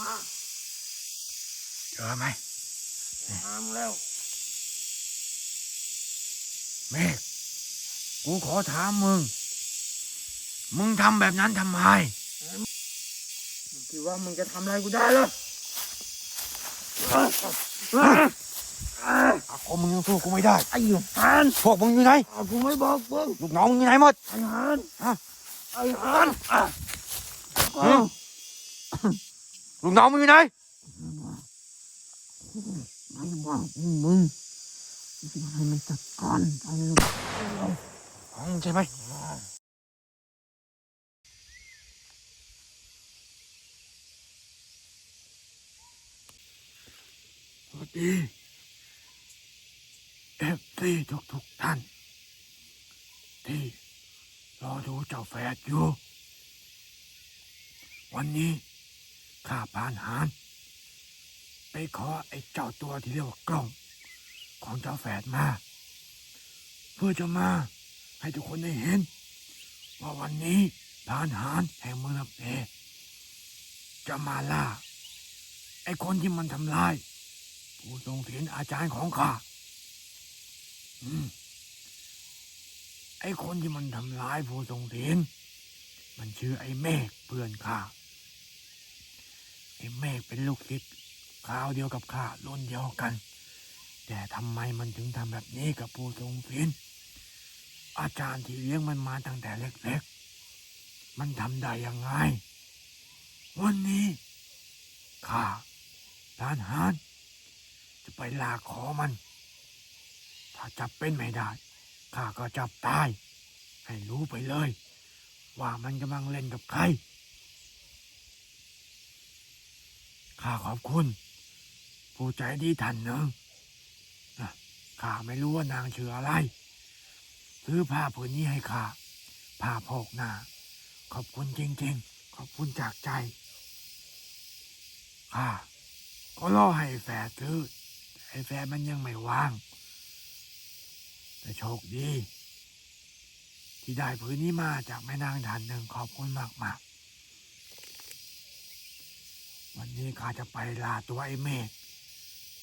มาเจอไหมหามแล้วเมฆกูขอถามมึง มึงทำแบบนั้นทำไมมึงคิดว่ามึงจะทำอะไรกูได้เหรออาคมมึงยังสู้กูไม่ได้ไอ้หยานพวกมึงอยู่ไหนอะกูไม่บอกมึงลูกน้องมึงอยู่ไหนหมดไอ้หานฮะไอ้หานอะอืม ลูกน้องมึงอยู่ไหนไม่บอกมึงจะให้มันจัดการไปเลยของมึงใช่ไหมสวัสดีเอฟซีทุกทุกๆท่าน ที่รอดูเจ้าแฝดอยู่ วันนี้ ข้าพานหารไปขอไอ้เจ้าตัวที่เรียกว่ากล้อง ของเจ้าแฝดมา เพื่อจะมาให้ทุกคนได้เห็น ว่าวันนี้ทหารหารแห่งเมืองลับแลจะมาล่า ไอ้คนที่มันทำลาย ผู้ทรงศีลอาจารย์ของข้าอืมไอ้คนที่มันทำลายผู้ทรงศีลมันชื่อไอ้เมฆเพื่อนข้า ไอ้เมฆเป็นลูกศิษย์คราวเดียวกับข้ารุ่นเดียวกัน แต่ทำไมมันถึงทำแบบนี้กับผู้ทรงศีลอาจารย์ที่เลี้ยงมันมาตั้งแต่เล็กๆ มันทำได้ยังไง วันนี้ข้าทานหารจะไปลากคอมัน ถ้าจับเป็นไม่ได้ข้าก็จับตาย ให้รู้ไปเลย ว่ามันกำลังเล่นกับใคร ข้าขอบคุณ ผู้ใจดีท่านหนึ่งนะข้าไม่รู้ว่านางชื่ออะไรซื้อผ้าผืนนี้ให้ข้าผ้าพกหน้า ขอบคุณจริงๆ ขอบคุณจากใจข้าก็รอให้แฟร์ซื้อแต่ไอ้แฟร์มันยังไม่ว่าง แต่โชคดี ที่ได้ผืนนี้มาจากแม่นางท่านหนึ่งขอบคุณมากๆ วันนี้ข้าจะไปล่าตัวไอ้เมฆ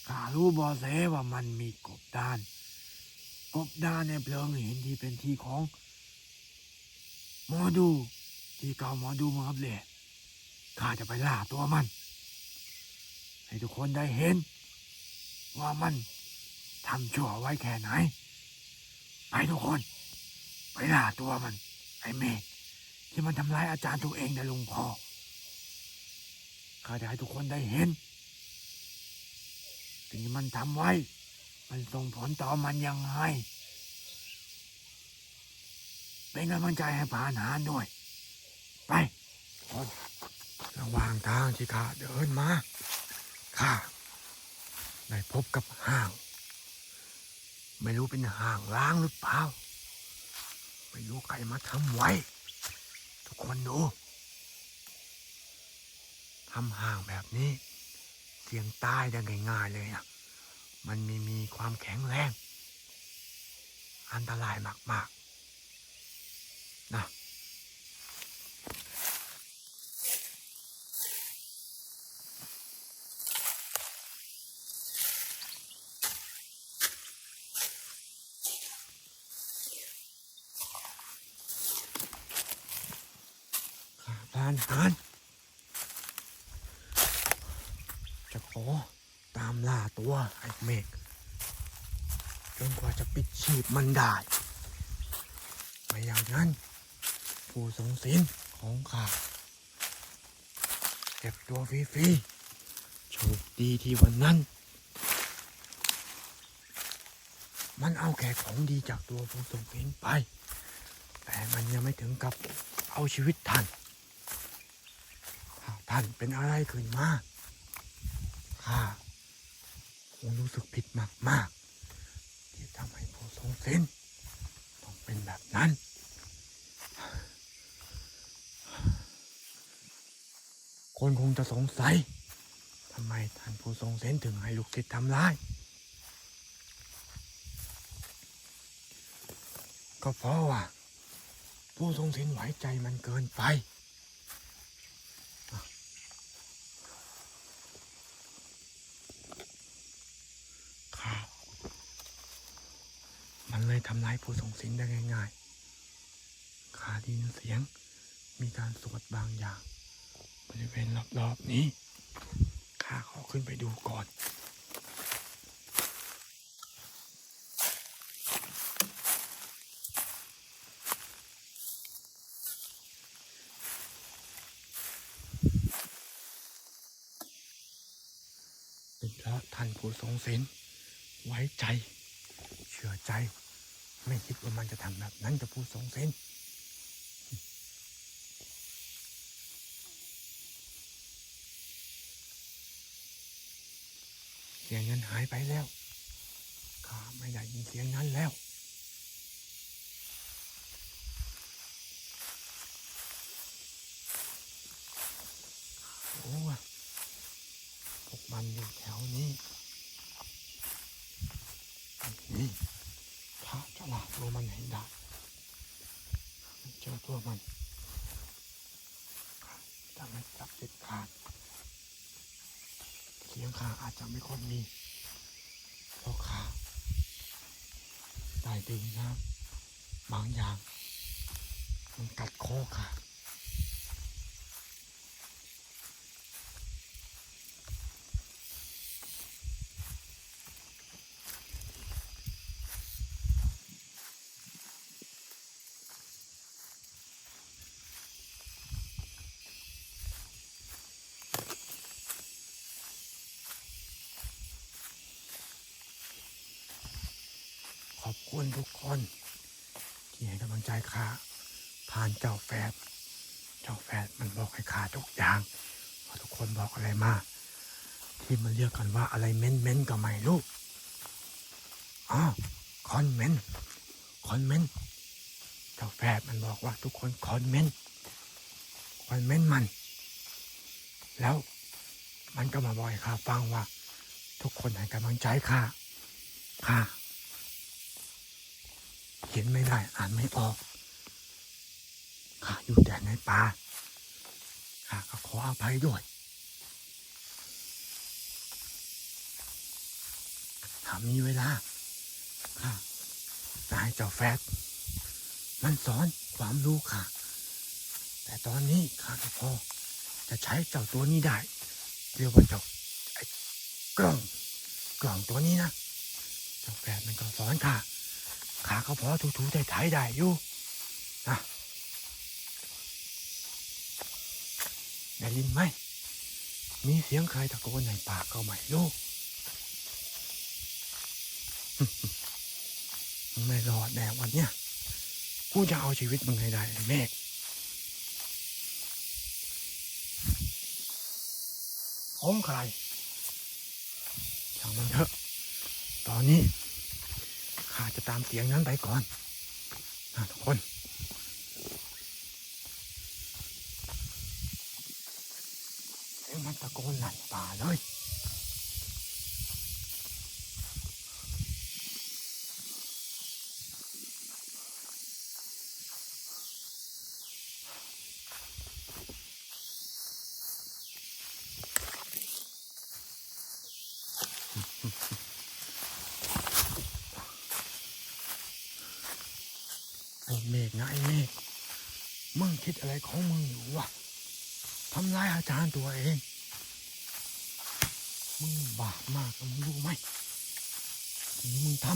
ข้ารู้บอเสว่ามันมีกบดาน กบดานในเพลิงหินที่เป็นที่ของหมอดู ที่เก่าหมอดูมาครับเลยข้าจะไปล่าตัวมัน ให้ทุกคนได้เห็น ว่ามันทำชั่วไว้แค่ไหน ไปทุกคน ไปล่าตัวมัน ไอ้เมฆที่มันทำร้ายอาจารย์ตัวเองในลุงพอ ข้าจะให้ทุกคนได้เห็นสิ่งที่มันทำไว้ มันส่งผลต่อมันยังไง เป็นกำลังใจให้ผ่านหารด้วย ไประหว่างทางที่ข้าเดินมา ข้าได้พบกับห้าง ไม่รู้เป็นห้างล้างหรือเปล่า ไม่รู้ใครมาทำไว้ ทุกคนดู ห่างแบบนี้ เสี่ยงตายได้ง่ายๆเลยนะมันมีมีความแข็งแรง อันตรายมากๆนะข้าพลานหาน จะขอตามล่าตัวไอ้เมฆจนกว่าจะ ปิดชีพมันได้ ไม่อย่างนั้น ผู้ทรงศีลของข้าเก็บตัวฟรีๆโชคดีที่วันนั้น มันเอาแค่ของดีจากตัวผู้ทรงศีลไป แต่มันยังไม่ถึงกับเอาชีวิตท่านถ้าท่านเป็นอะไรขึ้นมาข้าคงรู้สึกผิดมากๆที่ทำ ให้ผู้ทรงศีลต้องเป็นแบบนั้น คนคงจะสงสัยทำไมท่านผู้ทรงศีลถึงให้ลูกศิษย์ทำร้าย ก็เพราะว่า ผู้ทรงศีลไหวใจมันเกินไป ทำร้ายผู้ทรงศีลได้ง่ายๆข้าได้ยินเสียงมีการสวดบางอย่าง บริเวณรอบๆนี้ข้าขอขึ้นไปดูก่อนเป็นพระท่านผู้ทรงศีลไว้ใจ เชื่อใจ ไม่คิดว่ามันจะทำแบบนั้นกับผู้ทรงศีลเสียงนั้นหายไปแล้วข้าไม่ได้ยินเสียงนั้นแล้วโอ้พวกมันอยู่แถวนี้นี่ ข้าตัวมันให้ได้เจอตัวมันข้าจะไม่จับเด็ดขาดเสียงขาอาจจะไม่ค่อยมีเพราะขาได้ดึงนะบางอย่าง มันกัดคอข้า ขอบ คน ที่ให้กำลังใจข้าผ่านเจ้าแฟดเจ้าแฟดมันบอกให้ข้าทุกอย่างว่าทุกคนบอกอะไรมาที่มันเรียกกันว่าอะไรเม้นเม้นก็ไม่รู้อ๋อคอนเมนคอนเมนเจ้าแฟดมันบอกว่าทุกคนคอนเมนคอนเมนมัน แล้วมันก็มาบอกให้ข้าฟังว่า ทุกคนให้กำลังใจข้าข้า เขียนไม่ได้อ่านไม่ออกข้าอยู่แต่ในป่าข้าก็ขออภัยด้วยถ้ามีเวลาข้าจะให้เจ้าแฟดมันสอนความรู้ข้าแต่ตอนนี้ข้าก็พอจะใช้เจ้าตัวนี้ได้ เรียกว่าเจ้าไอ้กล้องกล่องตัวนี้นะ เจ้าแฟดมันก็สอน ข้าขาก็พอถูๆไถ่ๆได้อยู่นะได้ยินไหม มีเสียงใครตะโกนในป่าก็ไหม่รู้มึงไม่รอดแน่วันเนี้ยกูจะเอาชีวิตมึงให้ได้เมฆผมใครช่างมันเถอะ ตอนนี้ ข้าจะตามเสียงนั้นไปก่อนนะทุกคน เสียงมันตะโกนหลั่นป่าเลย ไอ้เมฆนะไอ้เมฆมึง คิดอะไรของมึงอยู่วะทำร้ายอาจารย์ตัวเอง มึงบาปมากมึงรู้ไหมสิ่งที่มึงท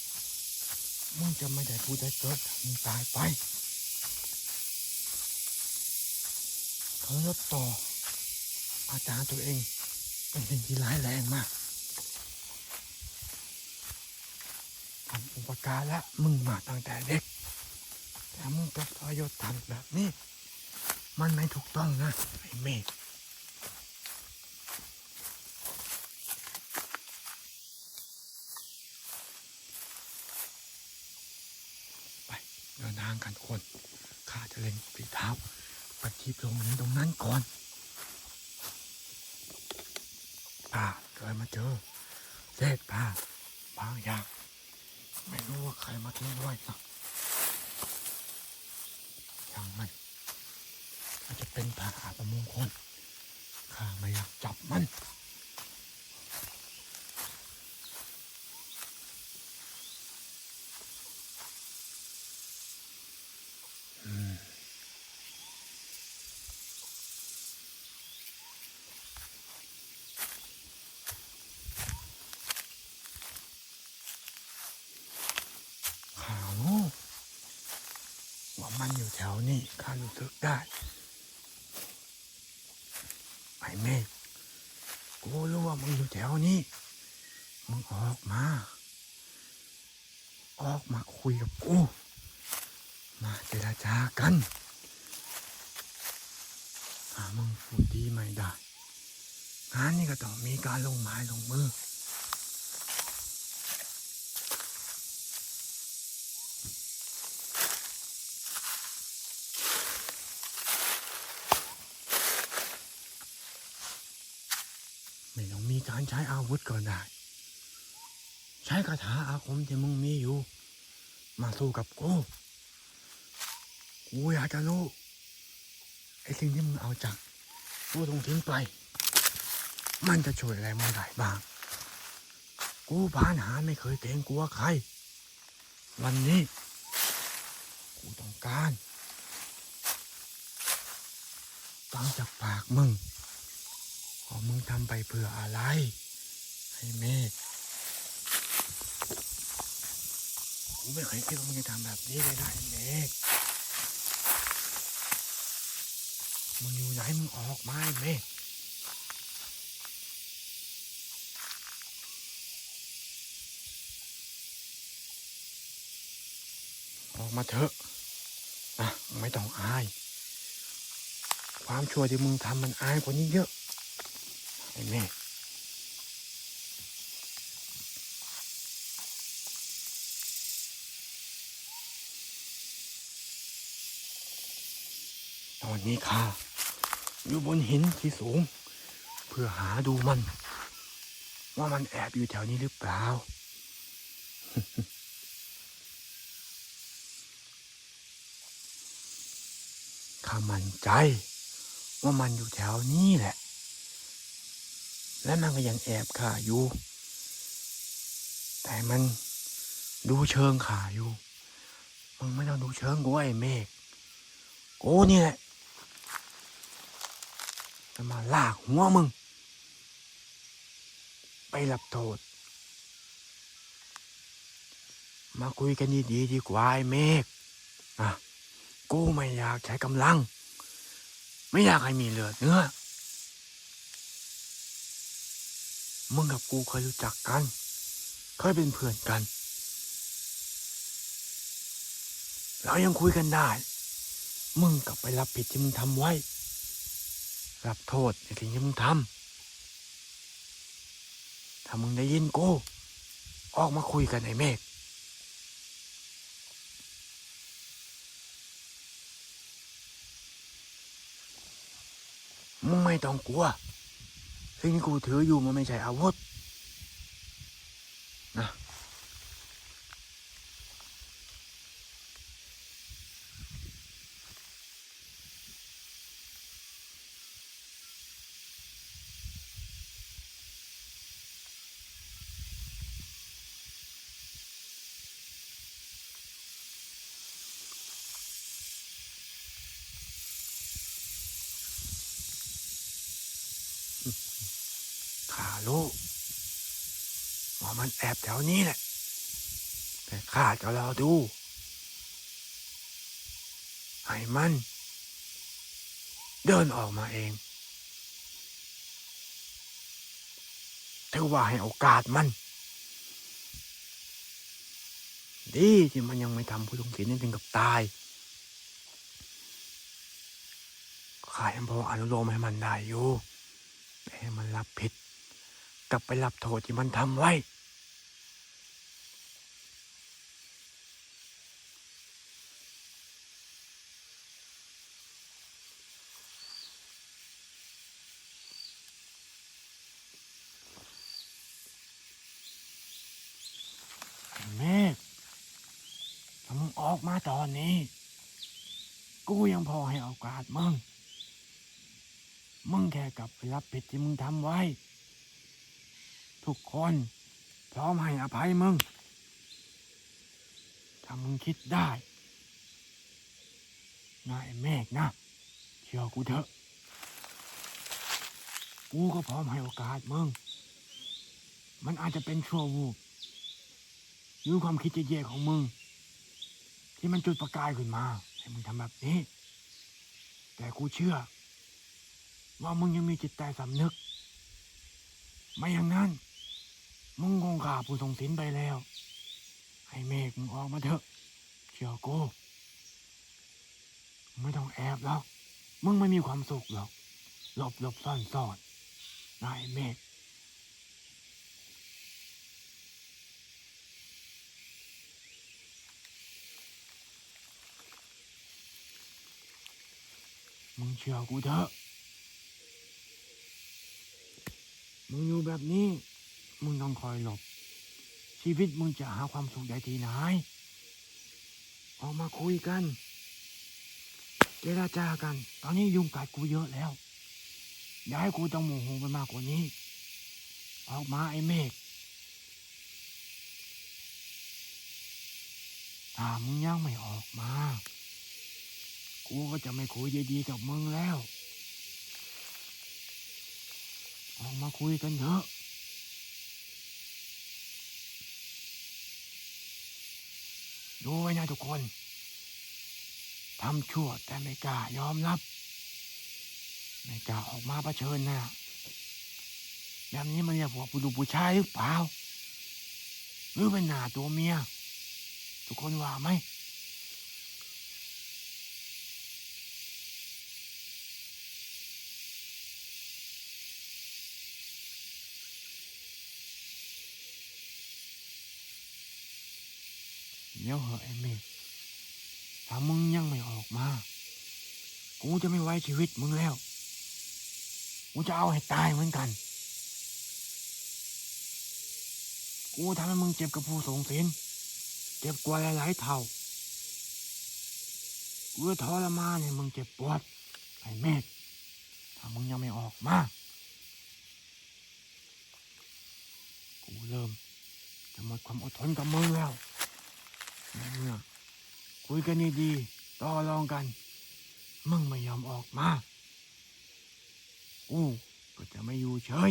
ำมึงจะไม่ได้พูดได้เกิดมึงตายไปเขาลดต่อ อาจารย์ตัวเองเป็นสิ่งที่ร้ายแรงมากทำอุปการละมึงมาตั้งแต่เด็ก แต่มึงกลับทรยศทำแบบนี้ มันไม่ถูกต้องนะ ไอ้เมฆไปเดินทางกันคนข้าจะเล็งฝีเท้าไปที่โรงนี้ตรงนั้นก่อนป้าเคยมาเจอเศษผ้าบางอย่างไม่รู้ว่าใครมาทิ้งไว้นะ เป็นผ้าประมงคลข้าไม่อยากจับมันมันอยู่แถวนี้ข้ารู้สึกได้ ไอเมฆกูรู้ว่ามึงอยู่แถวนี้ มึงออกมา ออกมาคุยกับกู มาเจรจากันหามึงพูดดีไม่ได้ งานนี้ก็ต้องมีการลงไม้ลงมือ ไม่ต้องมี การใช้อาวุธก็ได้ ใช้คาถาอาคมที่มึงมีอยู่ มาสู้กับกู กูอยากจะรู้ไอ้สิ่งที่มึงเอาจากกูตรงทิ้งไป มันจะช่วยอะไรมึงได้บ้าง กูพานหาไม่เคยเกรงกลัวใคร วันนี้ กูต้องการฟังจากปากมึง ว่ามึงทำไปเพื่ออะไร ให้เมฆกูไม่เคยคิดว่ามึงจะทำแบบนี้เลยนะไอ้เมฆมึงอยู่ไหนมึงออกมาไอ้เมฆออกมาเถอะนะไม่ต้องอาย ความชั่วที่มึงทำมันอายกว่านี้เยอะ ไอ้แม่ตอนนี้ข้าอยู่บนหินที่สูง เพื่อหาดูมัน ว่ามันแอบอยู่แถวนี้หรือเปล่าข้ามั่นใจ ว่ามันอยู่แถวนี้แหละ และมันก็ยังแอบข่าอยู่ แต่มันดูเชิงข่าอยู่ มึงไม่ต้องดูเชิงกูไอ้เมฆกูนี่แหละจะมาลากหัวมึง ไปรับโทษ มาคุยกันดีๆดีกว่าไอ้เมฆอะกูไม่อยากใช้กำลัง ไม่อยากให้มีเลือดเนื้อ มึงกับกูเคยรู้จักกัน เคยเป็นเพื่อนกัน เรายังคุยกันได้ มึงกลับไปรับผิดที่มึงทำไว้ รับโทษในสิ่งที่มึงทำ ถ้ามึงได้ยินกู ออกมาคุยกันไอ้เมฆมึงไม่ต้องกลัว สิ่งที่กูถืออยู่มันไม่ใช่อาวุธนะ รู้ว่ามันแอบแถวนี้แหละแต่ข้าจะรอดู ให้มัน เดินออกมาเองถือว่าให้โอกาสมัน ดีที่มันยังไม่ทำผู้ทรงศีลนี่ถึงกับตายข้ายังพออนุโลมให้มันได้อยู่แต่ให้มันรับผิด กลับไปรับโทษที่มันทำไว้เมฆถ้ามึงออกมาตอนนี้ กูยังพอให้โอกาสมึง มึงแค่กลับไปรับผิดที่มึงทำไว้ ทุกคน พร้อมให้อภัยมึง ถ้ามึงคิดได้นายเมฆนะ เชื่อกูเถอะ กูก็พร้อมให้โอกาสมึง มันอาจจะเป็นชั่ววูบหรือความคิดเย่ๆของมึง ที่มันจุดประกายขึ้นมา ให้มึงทำแบบนี้ แต่กูเชื่อ ว่ามึงยังมีจิตใจสำนึก ไม่อย่างนั้น มึงคงขาผู้ทรงศีลไปแล้ว ให้เมฆมึงออกมาเถอะเชื่อกูไม่ต้องแอบหรอกมึงไม่มีความสุขหรอก หลบหลบซ่อนซ่อนนายเมฆมึงเชื่อกูเถอะ มึงอยู่แบบนี้ มึงต้องคอยหลบ ชีวิตมึงจะหาความสุขได้ที่ไหน ออกมาคุยกัน เจราจากัน ตอนนี้ยุงกัดกูเยอะแล้วอย่าให้กูต้องโมโหไปมากกว่านี้ ออกมาไอ้เมฆถ้ามึงยังไม่ออกมา กูก็จะไม่คุยดีๆกับมึงแล้ว ออกมาคุยกันเถอะ ดูไว้นะทุกคนทำชั่วแต่ไม่กล้ายอมรับ ไม่กล้าออกมาเผชิญหน้าแบบนี้มันเรียกว่าผู้ดูผู้ชายหรือเปล่า หรือเป็นหน้าตัวเมีย ทุกคนว่าไหม เดี๋ยวเหอะไอ้เมฆถ้ามึงยังไม่ ออกมา กูจะไม่ไว้ชีวิตมึงแล้ว กูจะเอาให้ตายเหมือนกัน กูทำให้มึงเจ็บกับผู้ทรงศีลเจ็บกว่าหลายๆเท่ากูจะทรมานให้มึงเจ็บปวดไอ้เมฆถ้ามึงยังไม่ออกมา กูเริ่มจะหมดความอดทนกับมึงแล้วเมื่อคุยกันดีๆ ต่อรองกัน มึงไม่ยอมออกมาอู้ก็จะไม่อยู่เฉย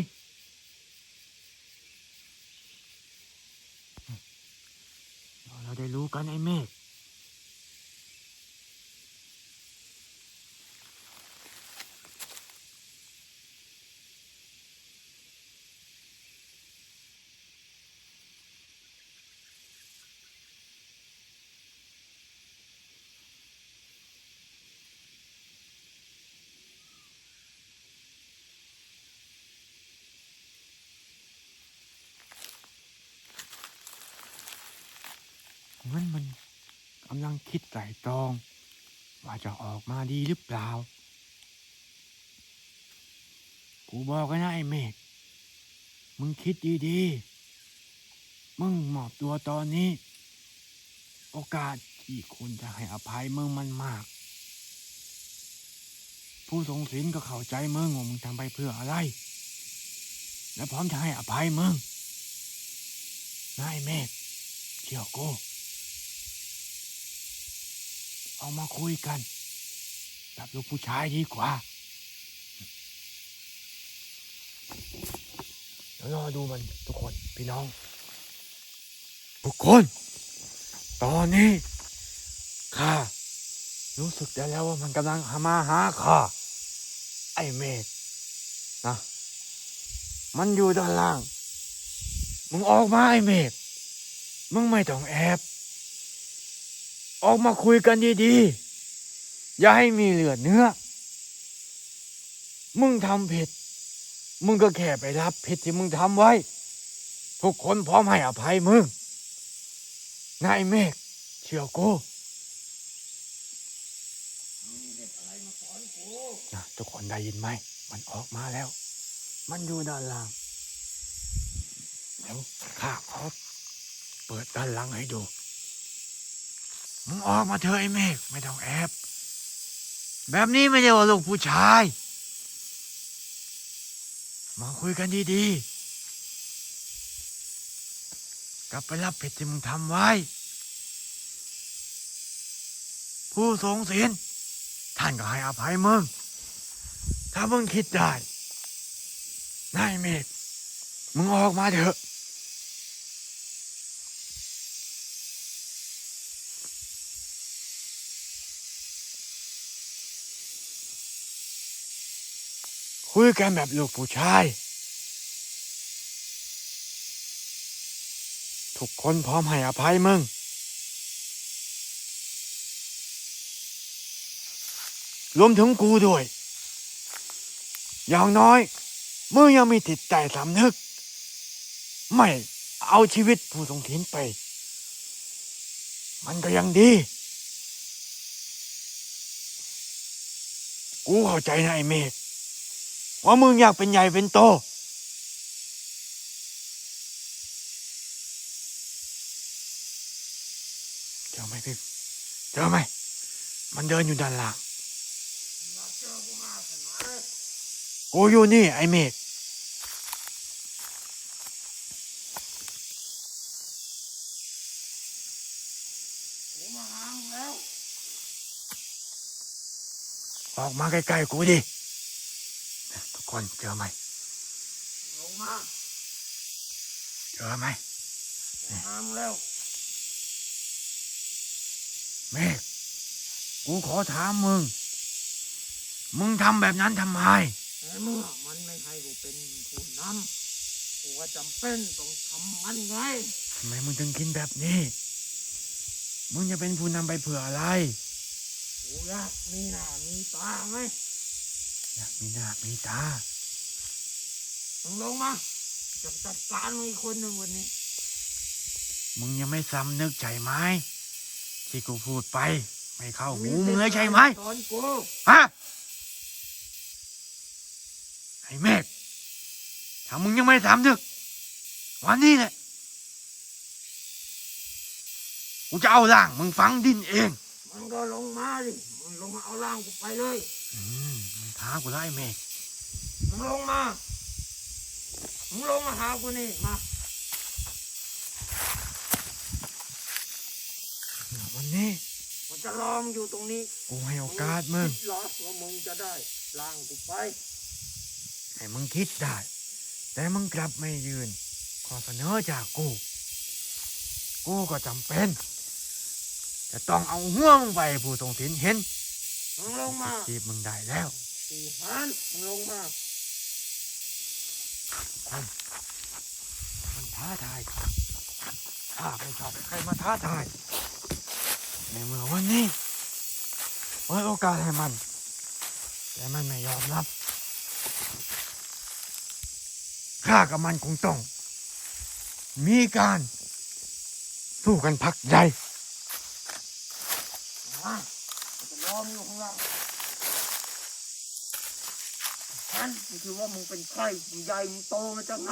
เราได้รู้กันไอ้เมฆ เหมือนมันกำลัง คิดไตรตรอง ว่าจะออกมาดีหรือเปล่า กูบอกกันนะไอ้เมฆมึงคิดดีๆ มึงหมอบตัวตอนนี้ โอกาสที่คุณจะให้อภัยมึงมันมาก ผู้ทรงศีลก็เข้าใจมึงว่ามึงทำไปเพื่ออะไร และพร้อมจะให้อภัยมึงนายเมฆเชื่อกู เอามาคุยกันแบบลูกผู้ชายดีกว่า เดี๋ยวรอดูมันทุกคนพี่น้อง ทุกคน ตอนนี้ข้ารู้สึกได้แล้วว่ามันกำลังหามาหาข้าไอ้เมฆนะ มันอยู่ด้านล่าง มึงออกมาไอ้เมฆมึงไม่ต้องแอบ ออกมาคุยกันดีๆ อย่าให้มีเหลือเนื้อ มึงทำผิด มึงก็แค่ไปรับผิดที่มึงทำไว้ ทุกคนพร้อมให้อภัยมึง นายเมฆเชื่อกูนะทุกคนได้ยินไหม มันออกมาแล้ว มันอยู่ด้านล่าง เดี๋ยวข้าขอเปิดด้านหลังให้ดู มึงออกมาเถอะไอ้เมฆไม่ต้องแอบ แบบนี้ไม่ใช่ว่าลูกผู้ชาย มาคุยกันดีๆ กลับไปรับผิดที่มึงทำไว้ ผู้ทรงศีลท่านก็ให้อภัยมึง ถ้ามึงคิดได้นายเมฆมึงออกมาเถอะ คุยกันแบบลูกผู้ชาย ทุกคนพร้อมให้อภัยมึง รวมถึงกูด้วย อย่างน้อยมึงยังมีจิตใจสำนึก ไม่เอาชีวิตผู้ทรงทิ้นไป มันก็ยังดี กูเข้าใจนะไอ้เมฆ ว่ามึงอยากเป็นใหญ่เป็นโต เจอไหมพี่เจอไหม มันเดินอยู่ด้านหลังกูอยู่นี่ ไอ้เมฆออกมาใกล้ๆกูดิ กคนเจอไหมลงมาเจอไหมผมหามึงแล้วเมฆกูขอถามมึง มึงทำแบบนั้นทำไมแต่เมื่อมันไม่ให้กูเป็นผู้นำกูก็จำเป็นต้องทำมันไงทำไมมึงถึงคิดแบบนี้ มึงจะเป็นผู้นำไปเผื่ออะไร กูอยากมีหน้ามีตาไหม อยากมีหน้ามีตามึงลงมาจะจัดการมึงอีกคนหนึ่งวันนี้ มึงยังไม่ซ้ำนึกใจไหมที่กูพูดไป ไม่เข้าหูมึงเลยใช่ไหมตอนกูฮะไอ้เมฆถ้ามึงยังไม่ซ้ำนึก วันนี้แหละกูจะเอาร่าง มึงฝังดินเอง มันก็ลงมาดิ มึงลงมาเอาร่างกูไปเลย อืม มึงท้ากูแล้วไอ้เมฆมึงลงมา มึงลงมาหากูนี่ มาวันนี้มันจะรอมงอยู่ตรงนี้ กูให้โอกาสมึงคิดเหรอว่ามึงจะได้ร่างกูไป ให้มึงคิดได้ แต่มึงกลับไม่ยืนข้อเสนอจากกู กูก็จำเป็น จะต้องเอาหัวมึงไปให้ผู้ทรงถินเห็นมึงลงมาจีบมึงได้แล้ว สี่พันมึงลงมามันท้าทายข้าไม่ชอบใครมาท้าทาย ในเมื่อวันนี้เปิดโอกาสให้มัน แต่มันไม่ยอมรับข้ากับมันคงต้อง มีการสู้กันพักใหญ่มามันจะรอมงอยู่ ข้างล่างพันมึงคิดว่ามึงเป็นใครมึงใหญ่มึงโตมาจากไหน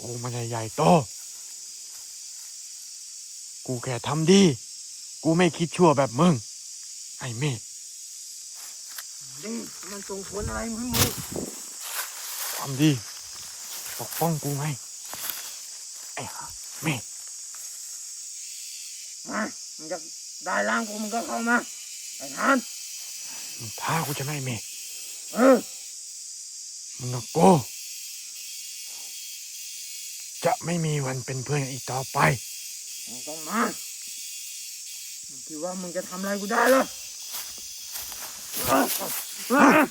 กูไมันใหญ่โต กูแค่ทำดี กูไม่คิดชั่วแบบมึง ไอ้เมฆนี่มันส่งผลอะไรมึงมึงความดีปกป้องกูไงไอ้ห่าเมฆมามึงจะได้ร่างกูมึงก็เข้ามาไอ้ฮัน มึงท้ากูจะไม่เมฆ เออ มึงกับกูจะไม่มีวันเป็นเพื่อนกันอีกต่อไป มึงต้องมามึงคิดว่ามึงจะทำอะไรกูได้เหรอเออเออ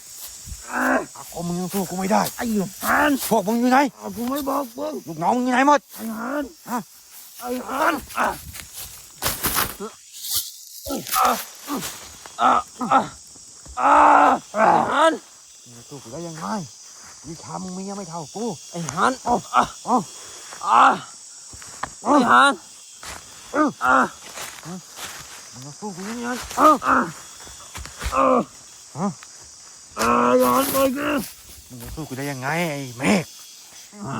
เอออาคมมึงยังสู้กูไม่ได้ ไอ้ฮันพวกมึงอยู่ไหนเอากูไม่บอกมึงลูกน้องมึงอยู่ไหนหมด ไอ้ฮันฮะไอ้ฮันอะอะอะอะอะไอ้ฮันมึงจะสู้กูได้ยังไง วิชามึงมียังไม่เท่ากูไอ้ฮันเอาอะเอ้าอะไอ้ฮันเอออะมึงจะสู้กูยังไงอะอะอะฮะอะอย่าหันไปกูมึงจะสู้กูได้ยังไงไอ้เมฆ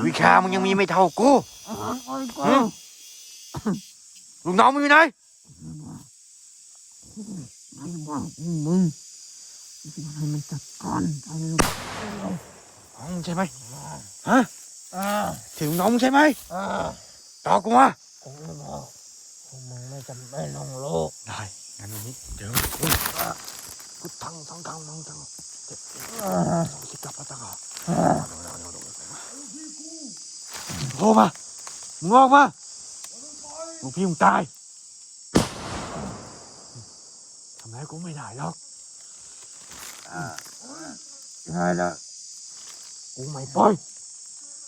วิชามึงยังมีไม่เท่ากูอย่าหันไปกูฮะลูกน้องมึงอยู่ไหนไม่บอกมึงให้มันจัดการเอาลูกน้องมึงใช่ไหมฮะอ่าถึงน้องมึงใช่ไหมอ่าตอบกูมากูไม่บอกพวกมึงไม่จำเป็ นต้องโลกได้งั้นวันนี้เดี๋ยวกูกูทั้งทั้งทั้งทั้งทั้งเจ็บอ่าสิกลับมาตะกาอ่าโทรมามึงออ กมาลูกพี่มึงตายทำไรกูไม่ได้หรอกใช่แล้วกูไม่ปล่อย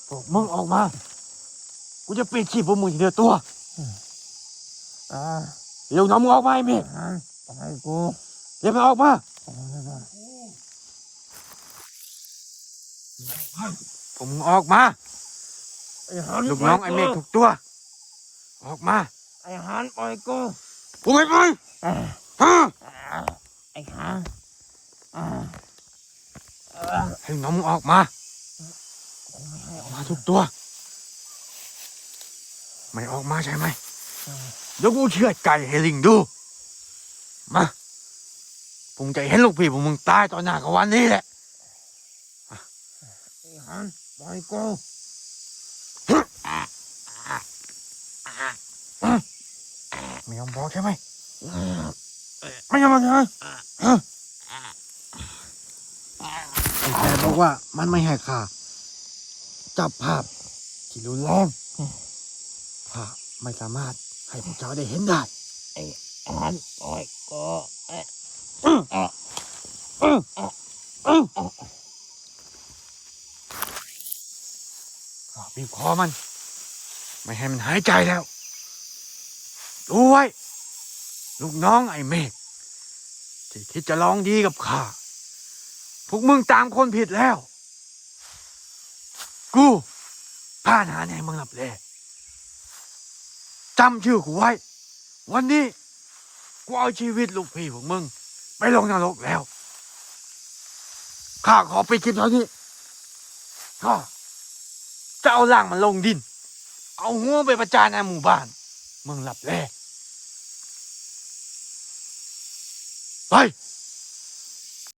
พวกมึงออกมา กูจะปิดชีพพวกมึงทีเดียวตัวอ่าเดี๋ยวน้องมึงออกมาไอ้เมฆหันปล่อยกูเดี๋ยวมันออกมาปล่อยกูพวกมึงออกมา ไอ้หันลูกน้องไอ้เมฆทุกตัว ออกมา ไอ้หันปล่อยกูกูไม่ปล่อยอ่าฮะอ่าไอ้หันอ่าอ่าให้น้องมึงออกมากูไม่ให้ ออออกกมามาทุกตัว ไม่ออกมาใช่ไหมอ่าเดี๋ยวกูเชือดไก่ให้ลิงดู มาผมจะเห็นลูกพี่พวกมึงตายต่อหน้ากับวันนี้แหละไอ้หันปล่อยกูไม่ยอมบอกใช่ไหมอ่าไม่ยอมบอกใช่ไหมฮะไอ้แกบอกว่ามันไม่ให้ข่า จับภาพที่รุนแรงข้าไม่สามารถให้พวกเจ้าได้เห็นได้ไอ้หันปล่อยกูเอ๊ะข้าบีบคอมัน ไม่ให้มันหายใจแล้วดูไว้ ลูกน้องไอ้เมฆที่คิดจะลองดีกับข้าพวกมึงตามคนผิดแล้ว กูผ่านหาในเมืองลับแลจำชื่อกูไว้ วันนี้ กูเอาชีวิตลูกพี่ของมึง ไปลงนรกแล้ว ข้าขอไปคลิปเท่านี้ข้าจะเอาร่างมันลงดิน เอาหัวไปประจานในหมู่บ้าน เมืองลับแลไป